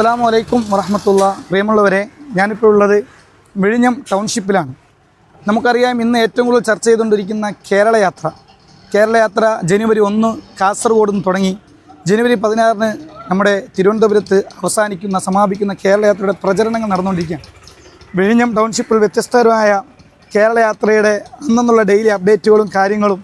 അസ്സാം വലൈക്കും വറഹമത്തുള്ള പ്രിയമുള്ളവരെ ഞാനിപ്പോൾ ഉള്ളത് വിഴിഞ്ഞം ടൗൺഷിപ്പിലാണ്. നമുക്കറിയാം ഇന്ന് ഏറ്റവും കൂടുതൽ ചർച്ച ചെയ്തുകൊണ്ടിരിക്കുന്ന കേരളയാത്ര കേരളയാത്ര കേരള യാത്ര ജനുവരി ഒന്ന് കാസർഗോഡ് നിന്ന് തുടങ്ങി ജനുവരി പതിനാറിന് നമ്മുടെ തിരുവനന്തപുരത്ത് അവസാനിക്കുന്ന സമാപിക്കുന്ന കേരളയാത്രയുടെ പ്രചരണങ്ങൾ നടന്നുകൊണ്ടിരിക്കുകയാണ്. വിഴിഞ്ഞം ടൗൺഷിപ്പിൽ വ്യത്യസ്തരമായ കേരളയാത്രയുടെ യാത്രയുടെ അന്നെന്നുള്ള ഡെയിലി അപ്ഡേറ്റുകളും കാര്യങ്ങളും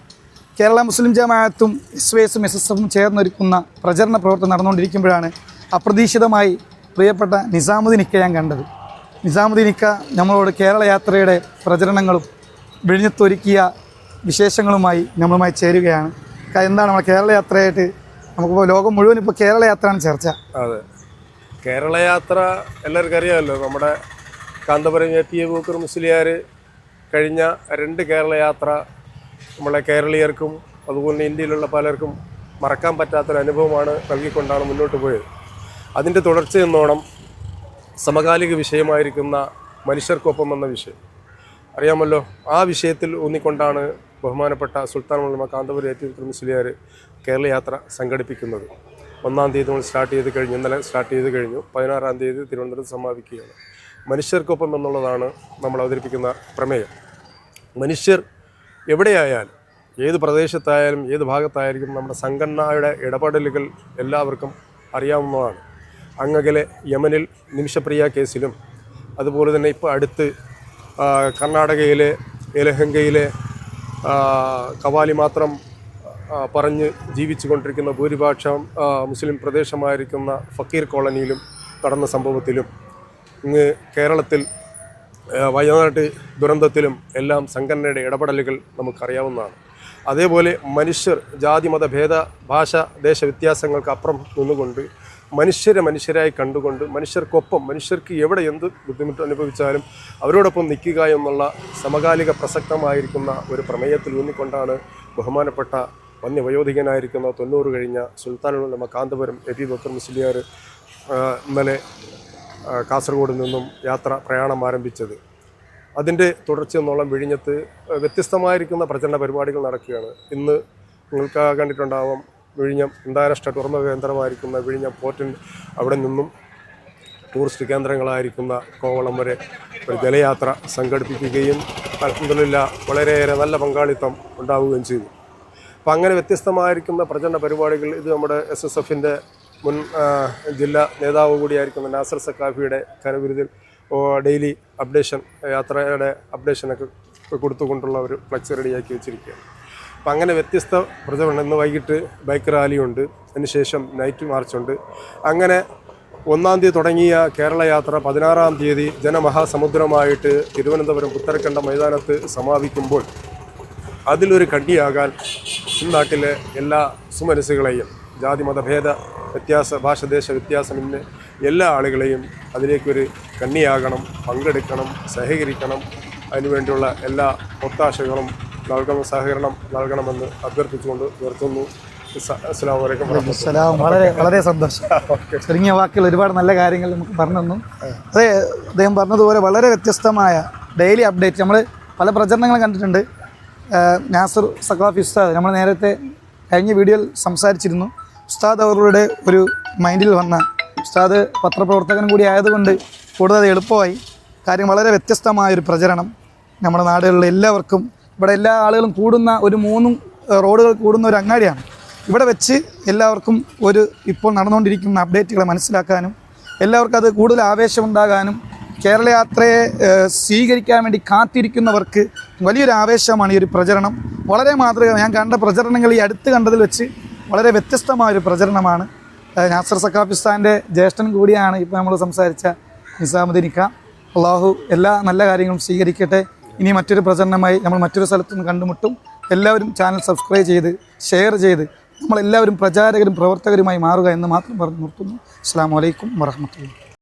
കേരള മുസ്ലിം ജമാഅത്തും എസ് വൈ എസും എസ് എസ് എഫും ചേർന്നൊരുക്കുന്ന പ്രചരണ പ്രവർത്തനം നടന്നുകൊണ്ടിരിക്കുമ്പോഴാണ് അപ്രതീക്ഷിതമായി പ്രിയപ്പെട്ട നിസാമുദ്ദീൻ ഇക്ക ഞാൻ കണ്ടത്. നിസാമുദ്ദീൻ ഇക്ക നമ്മളോട് കേരള യാത്രയുടെ പ്രചരണങ്ങളും വിഴിഞ്ഞത്തൊരുക്കിയ വിശേഷങ്ങളുമായി നമ്മളുമായി ചേരുകയാണ്. എന്താണ് നമ്മുടെ കേരള യാത്രയായിട്ട് നമുക്കിപ്പോൾ ലോകം മുഴുവൻ ഇപ്പോൾ കേരള യാത്രയാണ് ചർച്ച. അതെ. കേരള യാത്ര എല്ലാവർക്കും അറിയാമല്ലോ. നമ്മുടെ കാന്തപുരം ജെ പി എ ബൂക്കർ മുസ്ലിയാർ കഴിഞ്ഞ രണ്ട് കേരള യാത്ര നമ്മളെ കേരളീയർക്കും അതുപോലെ ഇന്ത്യയിലുള്ള പലർക്കും മറക്കാൻ പറ്റാത്തൊരു അനുഭവമാണ് നൽകിക്കൊണ്ടാണ് മുന്നോട്ട് പോയത്. അതിന്റെ തുടർച്ചയെന്നോണം സമകാലിക വിഷയമായിരിക്കുന്ന മനുഷ്യർക്കൊപ്പം എന്ന വിഷയം. അറിയാമല്ലോ ആ വിഷയത്തിൽ ഊന്നിക്കൊണ്ടാണ് ബഹുമാനപ്പെട്ട സുൽത്താൻ മുള്ളമ കാന്തപുരം ഏറ്റവും മുസ്ലിയാർ കേരള യാത്ര സംഘടിപ്പിക്കുന്നത്. ഒന്നാം തീയതി നമ്മൾ സ്റ്റാർട്ട് ചെയ്ത് കഴിഞ്ഞു ഇന്നലെ സ്റ്റാർട്ട് ചെയ്ത് കഴിഞ്ഞു. പതിനാറാം തീയതി തിരുവനന്തപുരത്ത് സമാപിക്കുകയാണ്. മനുഷ്യർക്കൊപ്പം എന്നുള്ളതാണ് നമ്മൾ അവതരിപ്പിക്കുന്ന പ്രമേയം. മനുഷ്യർ എവിടെയായാലും ഏത് പ്രദേശത്തായാലും ഏത് ഭാഗത്തായാലും നമ്മുടെ സംഘടനയുടെ ഇടപെടലുകൾ എല്ലാവർക്കും അറിയാവുന്നതാണ്. അങ്ങകലെ യമനിൽ നിമിഷപ്രിയ കേസിലും അതുപോലെ തന്നെ ഇപ്പോൾ അടുത്ത് കർണാടകയിലെ യലഹങ്കയിലെ കവാലി മാത്രം പറഞ്ഞ് ജീവിച്ചു കൊണ്ടിരിക്കുന്ന ഭൂരിപക്ഷം മുസ്ലിം പ്രദേശമായിരിക്കുന്ന ഫക്കീർ കോളനിയിലും നടന്ന സംഭവത്തിലും ഇങ്ങ് കേരളത്തിൽ വയനാട് ദുരന്തത്തിലും എല്ലാം സംഘടനയുടെ ഇടപെടലുകൾ നമുക്കറിയാവുന്നതാണ്. അതേപോലെ മനുഷ്യർ ജാതി മത ഭേദ ഭാഷ ദേശ വ്യത്യാസങ്ങൾക്ക് അപ്പുറം നിന്നുകൊണ്ട് മനുഷ്യരെ മനുഷ്യരായി കണ്ടുകൊണ്ട് മനുഷ്യർക്കൊപ്പം മനുഷ്യർക്ക് എവിടെ എന്ത് ബുദ്ധിമുട്ട് അനുഭവിച്ചാലും അവരോടൊപ്പം നിൽക്കുക എന്നുള്ള സമകാലിക പ്രസക്തമായിരിക്കുന്ന ഒരു പ്രമേയത്തിൽ ഊന്നിക്കൊണ്ടാണ് ബഹുമാനപ്പെട്ട വന്യവയോധികനായിരിക്കുന്ന തൊണ്ണൂറ് കഴിഞ്ഞ സുൽത്താനുള്ള കാന്തപുരം എ. പി. ബക്കർ മുസ്ലിയാർ ഇന്നലെ കാസർഗോഡ് നിന്നും യാത്ര പ്രയാണം ആരംഭിച്ചത്. അതിന്റെ തുടർച്ചയെന്നോളം വിഴിഞ്ഞത്ത് വ്യത്യസ്തമായിരിക്കുന്ന പ്രചരണ പരിപാടികൾ നടക്കുകയാണ്. ഇന്ന് നിങ്ങൾക്ക് കണ്ടിട്ടുണ്ടാവാം വിഴിഞ്ഞം അന്താരാഷ്ട്ര ടൂർമ കേന്ദ്രമായിരിക്കുന്ന വിഴിഞ്ഞം പോർട്ടിൽ അവിടെ നിന്നും ടൂറിസ്റ്റ് കേന്ദ്രങ്ങളായിരിക്കുന്ന കോവളം വരെ ഒരു ജലയാത്ര സംഘടിപ്പിക്കുകയും അലഹമില്ല വളരെയേറെ നല്ല പങ്കാളിത്തം ഉണ്ടാവുകയും ചെയ്തു. അപ്പം അങ്ങനെ വ്യത്യസ്തമായിരിക്കുന്ന പ്രചരണ പരിപാടികൾ ഇത് നമ്മുടെ എസ് എസ് എഫിന്റെ മുൻ ജില്ലാ നേതാവ് കൂടിയായിരിക്കുന്ന നാസർ സക്കാഫിയുടെ കരവിരുതിൽ ഡെയിലി അപ്ഡേഷൻ യാത്രയുടെ അപ്ഡേഷനൊക്കെ കൊടുത്തുകൊണ്ടുള്ള ഒരു ഫ്ലക്സ് റെഡിയാക്കി വെച്ചിരിക്കുകയാണ്. അപ്പം അങ്ങനെ വ്യത്യസ്ത പ്രചരണം ഇന്ന് വൈകിട്ട് ബൈക്ക് റാലിയുണ്ട് അതിനുശേഷം നൈറ്റ് മാർച്ചുണ്ട് അങ്ങനെ ഒന്നാം തീയതി തുടങ്ങിയ കേരള യാത്ര പതിനാറാം തീയതി ജനമഹാസമുദ്രമായിട്ട് തിരുവനന്തപുരം പുത്തരക്കണ്ട മൈതാനത്ത് സമാപിക്കുമ്പോൾ അതിലൊരു കണ്ണിയാകാൻ നാട്ടിലെ എല്ലാ സുമനസ്സുകളെയും ജാതി മതഭേദ വ്യത്യാസ ഭാഷദേശ വ്യത്യാസമിന്ന് എല്ലാ ആളുകളെയും അതിലേക്കൊരു കണ്ണിയാകണം പങ്കെടുക്കണം സഹകരിക്കണം. അതിനുവേണ്ടിയുള്ള എല്ലാ ഒത്താശകളും നൽകണം സഹകരണം നൽകണമെന്ന് അഭ്യർത്ഥിച്ചുകൊണ്ട് നിർത്തുന്നു. അസ്സ- വളരെ വളരെ സന്തോഷം. ചുരുങ്ങിയ വാക്കുകൾ ഒരുപാട് നല്ല കാര്യങ്ങൾ നമുക്ക് പറഞ്ഞു തന്നു. അതെ അദ്ദേഹം പറഞ്ഞതുപോലെ വളരെ വ്യത്യസ്തമായ ഡെയിലി അപ്ഡേറ്റ് നമ്മൾ പല പ്രചരണങ്ങളും കണ്ടിട്ടുണ്ട്. നാസർ സഖാഫി ഉസ്താദ് നമ്മൾ നേരത്തെ കഴിഞ്ഞ വീഡിയോയിൽ സംസാരിച്ചിരുന്നു. ഉസ്താദ് അവരുടെ ഒരു മൈൻഡിൽ വന്ന ഉസ്താദ് പത്രപ്രവർത്തകനും കൂടി ആയതുകൊണ്ട് കൂടുതൽ എളുപ്പമായി. കാര്യം വളരെ വ്യത്യസ്തമായ ഒരു പ്രചരണം നമ്മുടെ നാടുകളിലെ എല്ലാവർക്കും. ഇവിടെ എല്ലാ ആളുകളും കൂടുന്ന ഒരു മൂന്നും റോഡുകൾ കൂടുന്ന ഒരു അങ്ങാടിയാണ്. ഇവിടെ വെച്ച് എല്ലാവർക്കും ഒരു ഇപ്പോൾ നടന്നുകൊണ്ടിരിക്കുന്ന അപ്ഡേറ്റുകളെ മനസ്സിലാക്കാനും എല്ലാവർക്കും അത് കൂടുതൽ ആവേശമുണ്ടാകാനും കേരളയാത്രയെ സ്വീകരിക്കാൻ വേണ്ടി കാത്തിരിക്കുന്നവർക്ക് വലിയൊരു ആവേശമാണ് ഈ ഒരു പ്രചരണം. വളരെ മാതൃക ഞാൻ കണ്ട പ്രചരണങ്ങൾ ഈ അടുത്ത് കണ്ടതിൽ വെച്ച് വളരെ വ്യത്യസ്തമായൊരു പ്രചരണമാണ്. നാസർ സക്കാഫിസ്ഥാന്റെ ജ്യേഷ്ഠൻ കൂടിയാണ് ഇപ്പോൾ നമ്മൾ സംസാരിച്ച നിസാമുദ്ദീനിക്ക അള്ളാഹു എല്ലാ നല്ല കാര്യങ്ങളും സ്വീകരിക്കട്ടെ. ഇനി മറ്റൊരു പ്രചരണമായി നമ്മൾ മറ്റൊരു സ്ഥലത്തു നിന്ന് കണ്ടുമുട്ടും. എല്ലാവരും ചാനൽ സബ്സ്ക്രൈബ് ചെയ്ത് ഷെയർ ചെയ്ത് നമ്മളെല്ലാവരും പ്രചാരകരും പ്രവർത്തകരുമായി മാറുക എന്ന് മാത്രം പറഞ്ഞു നിർത്തുന്നു. അസ്സാം വലൈക്കും വറഹമത്തുള്ള